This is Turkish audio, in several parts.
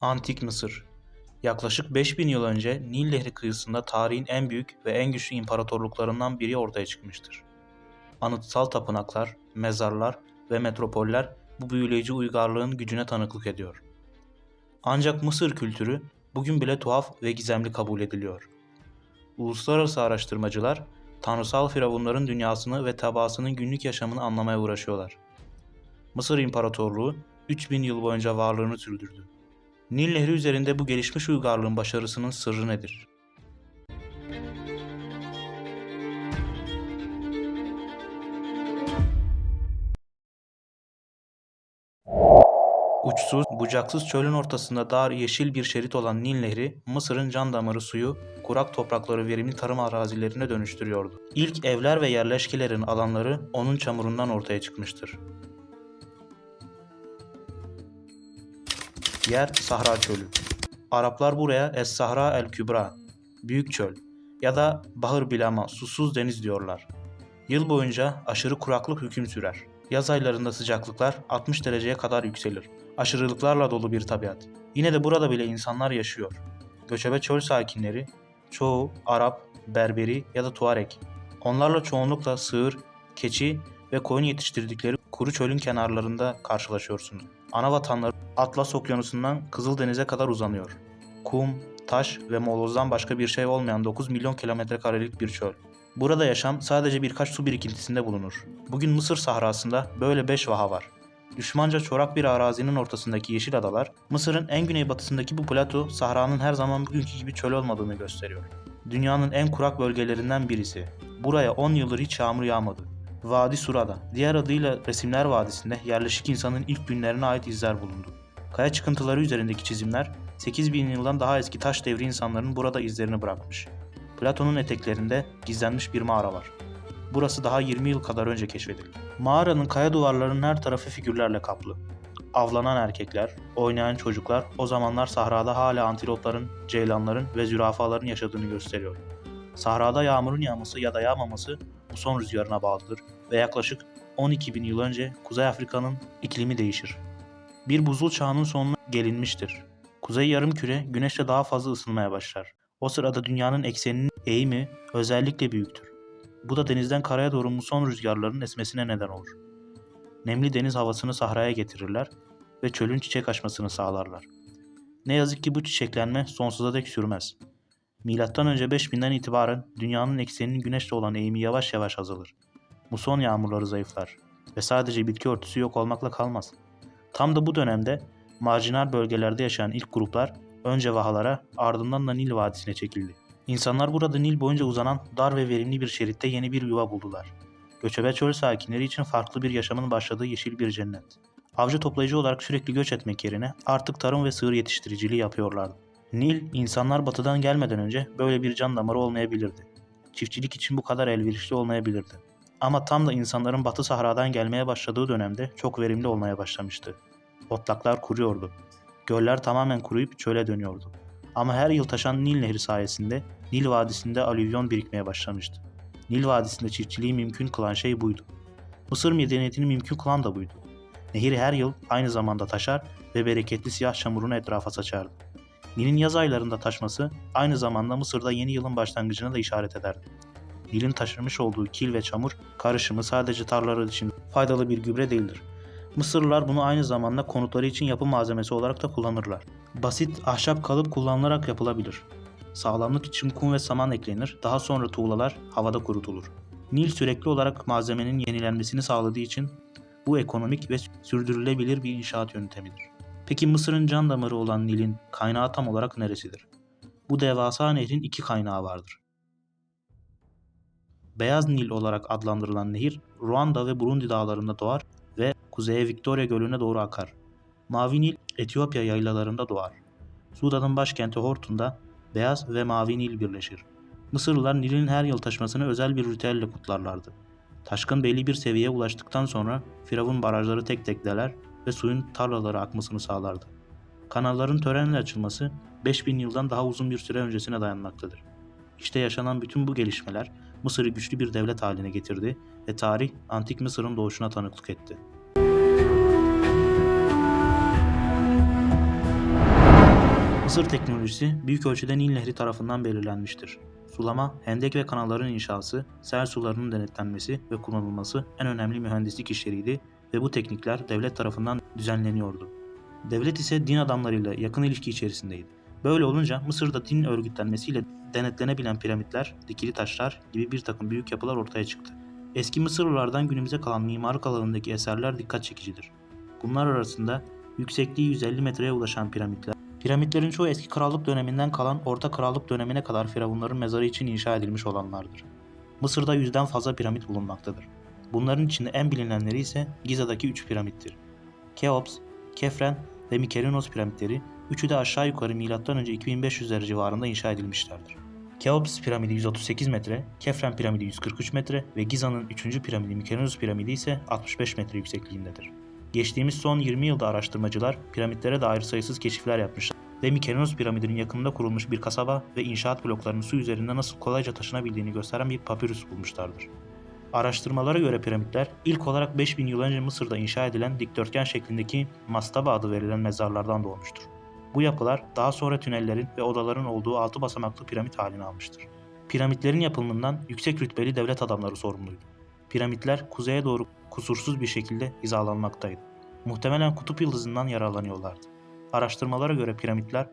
Antik Mısır Yaklaşık 5000 yıl önce Nil Nehri kıyısında tarihin en büyük ve en güçlü imparatorluklarından biri ortaya çıkmıştır. Anıtsal tapınaklar, mezarlar ve metropoller bu büyüleyici uygarlığın gücüne tanıklık ediyor. Ancak Mısır kültürü bugün bile tuhaf ve gizemli kabul ediliyor. Uluslararası araştırmacılar tanrısal firavunların dünyasını ve tebaasının günlük yaşamını anlamaya uğraşıyorlar. Mısır İmparatorluğu 3000 yıl boyunca varlığını sürdürdü. Nil Nehri üzerinde bu gelişmiş uygarlığın başarısının sırrı nedir? Uçsuz, bucaksız çölün ortasında dar yeşil bir şerit olan Nil Nehri, Mısır'ın can damarı suyu, kurak toprakları verimli tarım arazilerine dönüştürüyordu. İlk evler ve yerleşkelerin alanları onun çamurundan ortaya çıkmıştır. Yer Sahra Çölü. Araplar buraya Es-Sahra el-Kübra, Büyük Çöl ya da Bahır Bilama, susuz deniz diyorlar. Yıl boyunca aşırı kuraklık hüküm sürer. Yaz aylarında sıcaklıklar 60 dereceye kadar yükselir. Aşırılıklarla dolu bir tabiat. Yine de burada bile insanlar yaşıyor. Göçebe çöl sakinleri, çoğu Arap, Berberi ya da Tuareg. Onlarla çoğunlukla sığır, keçi ve koyun yetiştirdikleri kuru çölün kenarlarında karşılaşıyorsunuz. Ana vatanları Atlas Okyanusu'ndan Kızıldeniz'e kadar uzanıyor. Kum, taş ve molozdan başka bir şey olmayan 9 milyon kilometre karelik bir çöl. Burada yaşam sadece birkaç su birikintisinde bulunur. Bugün Mısır sahrasında böyle 5 vaha var. Düşmanca çorak bir arazinin ortasındaki yeşil adalar, Mısır'ın en güneybatısındaki bu plato sahranın her zaman bugünkü gibi çöl olmadığını gösteriyor. Dünyanın en kurak bölgelerinden birisi. Buraya 10 yıldır hiç yağmur yağmadı. Vadi Surada, diğer adıyla Resimler Vadisi'nde yerleşik insanın ilk günlerine ait izler bulundu. Kaya çıkıntıları üzerindeki çizimler 8000 yıldan daha eski taş devri insanların burada izlerini bırakmış. Platon'un eteklerinde gizlenmiş bir mağara var. Burası daha 20 yıl kadar önce keşfedildi. Mağaranın kaya duvarlarının her tarafı figürlerle kaplı. Avlanan erkekler, oynayan çocuklar o zamanlar sahrada hala antilopların, ceylanların ve zürafaların yaşadığını gösteriyor. Sahrada yağmurun yağması ya da yağmaması muson rüzgarına bağlıdır ve yaklaşık 12 bin yıl önce Kuzey Afrika'nın iklimi değişir. Bir buzul çağının sonuna gelinmiştir. Kuzey yarımküre güneşle daha fazla ısınmaya başlar. O sırada dünyanın ekseninin eğimi özellikle büyüktür. Bu da denizden karaya doğru muson rüzgarların esmesine neden olur. Nemli deniz havasını sahraya getirirler ve çölün çiçek açmasını sağlarlar. Ne yazık ki bu çiçeklenme sonsuza dek sürmez. Önce 5000'den itibaren dünyanın ekseninin güneşle olan eğimi yavaş yavaş azalır. Muson yağmurları zayıflar ve sadece bitki örtüsü yok olmakla kalmaz. Tam da bu dönemde marjinal bölgelerde yaşayan ilk gruplar önce vahalara ardından da Nil Vadisi'ne çekildi. İnsanlar burada Nil boyunca uzanan dar ve verimli bir şeritte yeni bir yuva buldular. Göçebe çöl sakinleri için farklı bir yaşamın başladığı yeşil bir cennet. Avcı toplayıcı olarak sürekli göç etmek yerine artık tarım ve sığır yetiştiriciliği yapıyorlardı. Nil, insanlar batıdan gelmeden önce böyle bir can damarı olmayabilirdi. Çiftçilik için bu kadar elverişli olmayabilirdi. Ama tam da insanların batı sahradan gelmeye başladığı dönemde çok verimli olmaya başlamıştı. Otlaklar kuruyordu. Göller tamamen kuruyup çöle dönüyordu. Ama her yıl taşan Nil Nehri sayesinde Nil Vadisi'nde alüvyon birikmeye başlamıştı. Nil Vadisi'nde çiftçiliği mümkün kılan şey buydu. Mısır medeniyetini mümkün kılan da buydu. Nehir her yıl aynı zamanda taşar ve bereketli siyah çamurunu etrafa saçardı. Nil'in yaz aylarında taşması aynı zamanda Mısır'da yeni yılın başlangıcına da işaret ederdi. Nil'in taşırmış olduğu kil ve çamur karışımı sadece tarlalar için faydalı bir gübre değildir. Mısırlılar bunu aynı zamanda konutları için yapı malzemesi olarak da kullanırlar. Basit ahşap kalıp kullanılarak yapılabilir. Sağlamlık için kum ve saman eklenir, daha sonra tuğlalar havada kurutulur. Nil sürekli olarak malzemenin yenilenmesini sağladığı için bu ekonomik ve sürdürülebilir bir inşaat yöntemidir. Peki Mısır'ın can damarı olan Nil'in kaynağı tam olarak neresidir? Bu devasa nehrin iki kaynağı vardır. Beyaz Nil olarak adlandırılan nehir, Ruanda ve Burundi dağlarında doğar ve kuzeye Victoria Gölü'ne doğru akar. Mavi Nil, Etiyopya yaylalarında doğar. Sudan'ın başkenti Hortum'da Beyaz ve Mavi Nil birleşir. Mısırlılar Nil'in her yıl taşmasını özel bir ritüelle kutlarlardı. Taşkın belli bir seviyeye ulaştıktan sonra Firavun barajları tek tek deler ve suyun tarlalara akmasını sağlardı. Kanalların törenle açılması 5000 yıldan daha uzun bir süre öncesine dayanmaktadır. İşte yaşanan bütün bu gelişmeler Mısır'ı güçlü bir devlet haline getirdi ve tarih antik Mısır'ın doğuşuna tanıklık etti. Mısır teknolojisi büyük ölçüde Nil Nehri tarafından belirlenmiştir. Sulama, hendek ve kanalların inşası, sel sularının denetlenmesi ve kullanılması en önemli mühendislik işleriydi ve bu teknikler devlet tarafından düzenleniyordu. Devlet ise din adamlarıyla yakın ilişki içerisindeydi. Böyle olunca Mısır'da din örgütlenmesiyle denetlenebilen piramitler, dikili taşlar gibi bir takım büyük yapılar ortaya çıktı. Eski Mısırlılardan günümüze kalan mimarlık alanındaki eserler dikkat çekicidir. Bunlar arasında yüksekliği 150 metreye ulaşan piramitler, piramitlerin çoğu eski krallık döneminden kalan orta krallık dönemine kadar firavunların mezarı için inşa edilmiş olanlardır. Mısır'da yüzden fazla piramit bulunmaktadır. Bunların içinde en bilinenleri ise Giza'daki 3 piramittir. Keops, Kefren ve Mykerinos piramitleri üçü de aşağı yukarı M.Ö. 2500'ler civarında inşa edilmişlerdir. Keops piramidi 138 metre, Kefren piramidi 143 metre ve Giza'nın 3. piramidi Mykerinos piramidi ise 65 metre yüksekliğindedir. Geçtiğimiz son 20 yılda araştırmacılar piramitlere dair sayısız keşifler yapmışlar ve Mykerinos piramidinin yakınında kurulmuş bir kasaba ve inşaat bloklarının su üzerinde nasıl kolayca taşınabildiğini gösteren bir papyrus bulmuşlardır. Araştırmalara göre piramitler ilk olarak 5000 yıl önce Mısır'da inşa edilen dikdörtgen şeklindeki mastaba adı verilen mezarlardan doğmuştur. Bu yapılar daha sonra tünellerin ve odaların olduğu altı basamaklı piramit halini almıştır. Piramitlerin yapımından yüksek rütbeli devlet adamları sorumluydu. Piramitler kuzeye doğru kusursuz bir şekilde hizalanmaktaydı. Muhtemelen kutup yıldızından yararlanıyorlardı. Araştırmalara göre piramitler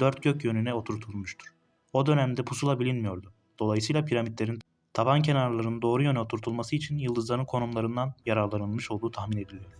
dört gök yönüne oturtulmuştur. O dönemde pusula bilinmiyordu. Dolayısıyla piramitlerin taban kenarlarının doğru yöne oturtulması için yıldızların konumlarından yararlanılmış olduğu tahmin ediliyor.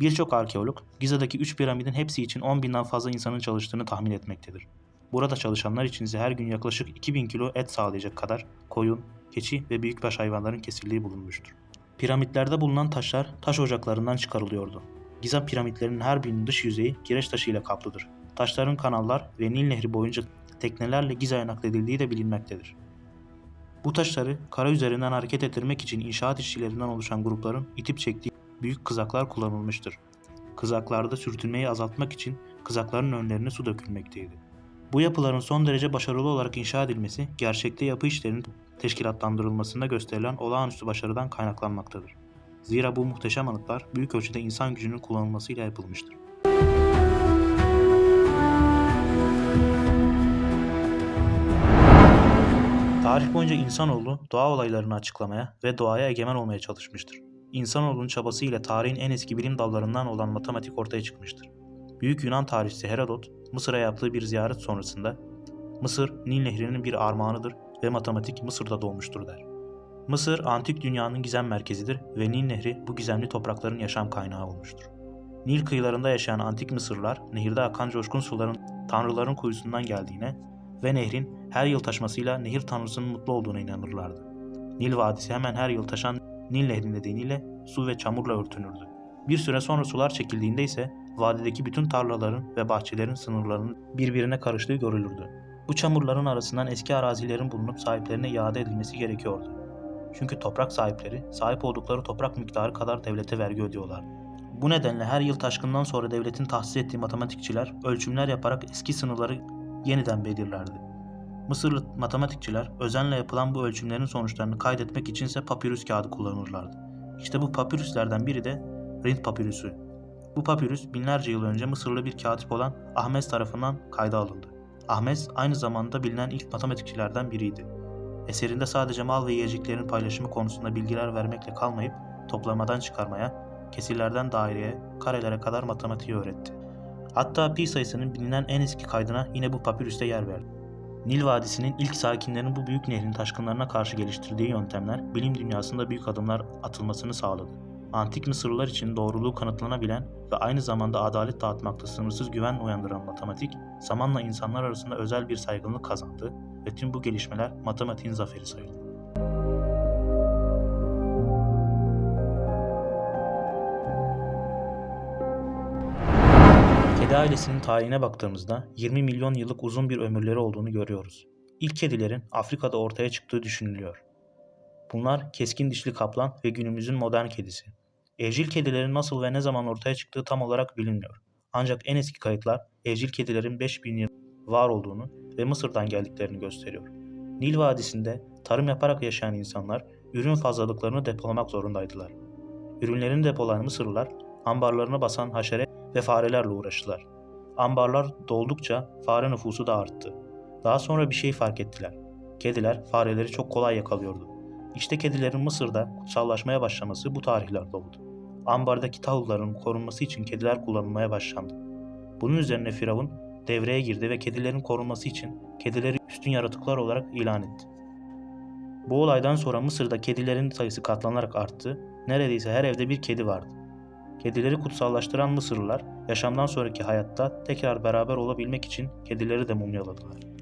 Birçok arkeolog Giza'daki 3 piramidin hepsi için 10 binden fazla insanın çalıştığını tahmin etmektedir. Burada çalışanlar için ise her gün yaklaşık 2000 kilo et sağlayacak kadar koyun, keçi ve büyükbaş hayvanların kesildiği bulunmuştur. Piramitlerde bulunan taşlar taş ocaklarından çıkarılıyordu. Giza piramitlerinin her birinin dış yüzeyi kireç taşı ile kaplıdır. Taşların kanallar ve Nil Nehri boyunca teknelerle Giza'ya nakledildiği de bilinmektedir. Bu taşları kara üzerinden hareket ettirmek için inşaat işçilerinden oluşan grupların itip çektiği büyük kızaklar kullanılmıştır. Kızaklarda sürtünmeyi azaltmak için kızakların önlerine su dökülmekteydi. Bu yapıların son derece başarılı olarak inşa edilmesi, gerçekte yapı işlerinin teşkilatlandırılmasında gösterilen olağanüstü başarıdan kaynaklanmaktadır. Zira bu muhteşem anıtlar büyük ölçüde insan gücünün kullanılmasıyla yapılmıştır. Tarih boyunca insanoğlu doğa olaylarını açıklamaya ve doğaya egemen olmaya çalışmıştır. İnsanoğlunun çabasıyla tarihin en eski bilim dallarından olan matematik ortaya çıkmıştır. Büyük Yunan tarihçisi Herodot, Mısır'a yaptığı bir ziyaret sonrasında Mısır, Nil Nehri'nin bir armağanıdır ve matematik Mısır'da doğmuştur der. Mısır, antik dünyanın gizem merkezidir ve Nil Nehri bu gizemli toprakların yaşam kaynağı olmuştur. Nil kıyılarında yaşayan antik Mısırlılar, nehirde akan coşkun suların tanrıların kuyusundan geldiğine ve nehrin her yıl taşmasıyla nehir tanrısının mutlu olduğuna inanırlardı. Nil Vadisi hemen her yıl taşan Nil Nehri nedeniyle su ve çamurla örtünürdü. Bir süre sonra sular çekildiğinde ise vadideki bütün tarlaların ve bahçelerin sınırlarının birbirine karıştığı görülürdü. Bu çamurların arasından eski arazilerin bulunup sahiplerine iade edilmesi gerekiyordu. Çünkü toprak sahipleri sahip oldukları toprak miktarı kadar devlete vergi ödüyorlar. Bu nedenle her yıl taşkından sonra devletin tahsis ettiği matematikçiler ölçümler yaparak eski sınırları yeniden belirlerdi. Mısırlı matematikçiler özenle yapılan bu ölçümlerin sonuçlarını kaydetmek içinse papirüs kağıdı kullanırlardı. İşte bu papirüslerden biri de Rint papirüsü. Bu papirüs binlerce yıl önce Mısırlı bir katip olan Ahmes tarafından kayda alındı. Ahmes aynı zamanda bilinen ilk matematikçilerden biriydi. Eserinde sadece mal ve yiyeceklerin paylaşımı konusunda bilgiler vermekle kalmayıp toplamadan çıkarmaya, kesirlerden daireye, karelere kadar matematiği öğretti. Hatta pi sayısının bilinen en eski kaydına yine bu papirüste yer verdi. Nil Vadisi'nin ilk sakinlerinin bu büyük nehrin taşkınlarına karşı geliştirdiği yöntemler bilim dünyasında büyük adımlar atılmasını sağladı. Antik Mısırlılar için doğruluğu kanıtlanabilen ve aynı zamanda adalet dağıtmakta sınırsız güven uyandıran matematik, zamanla insanlar arasında özel bir saygınlık kazandı ve tüm bu gelişmeler matematiğin zaferi sayıldı. Kedi ailesinin tarihine baktığımızda 20 milyon yıllık uzun bir ömürleri olduğunu görüyoruz. İlk kedilerin Afrika'da ortaya çıktığı düşünülüyor. Bunlar keskin dişli kaplan ve günümüzün modern kedisi. Evcil kedilerin nasıl ve ne zaman ortaya çıktığı tam olarak bilinmiyor. Ancak en eski kayıtlar evcil kedilerin 5000 yıl var olduğunu ve Mısır'dan geldiklerini gösteriyor. Nil Vadisi'nde tarım yaparak yaşayan insanlar ürün fazlalıklarını depolamak zorundaydılar. Ürünlerini depolayan Mısırlılar ambarlarını basan haşere ve farelerle uğraştılar. Ambarlar doldukça fare nüfusu da arttı. Daha sonra bir şey fark ettiler. Kediler fareleri çok kolay yakalıyordu. İşte kedilerin Mısır'da kutsallaşmaya başlaması bu tarihlerde oldu. Ambardaki tahılların korunması için kediler kullanılmaya başlandı. Bunun üzerine Firavun devreye girdi ve kedilerin korunması için kedileri üstün yaratıklar olarak ilan etti. Bu olaydan sonra Mısır'da kedilerin sayısı katlanarak arttı. Neredeyse her evde bir kedi vardı. Kedileri kutsallaştıran Mısırlılar yaşamdan sonraki hayatta tekrar beraber olabilmek için kedileri de mumyaladılar.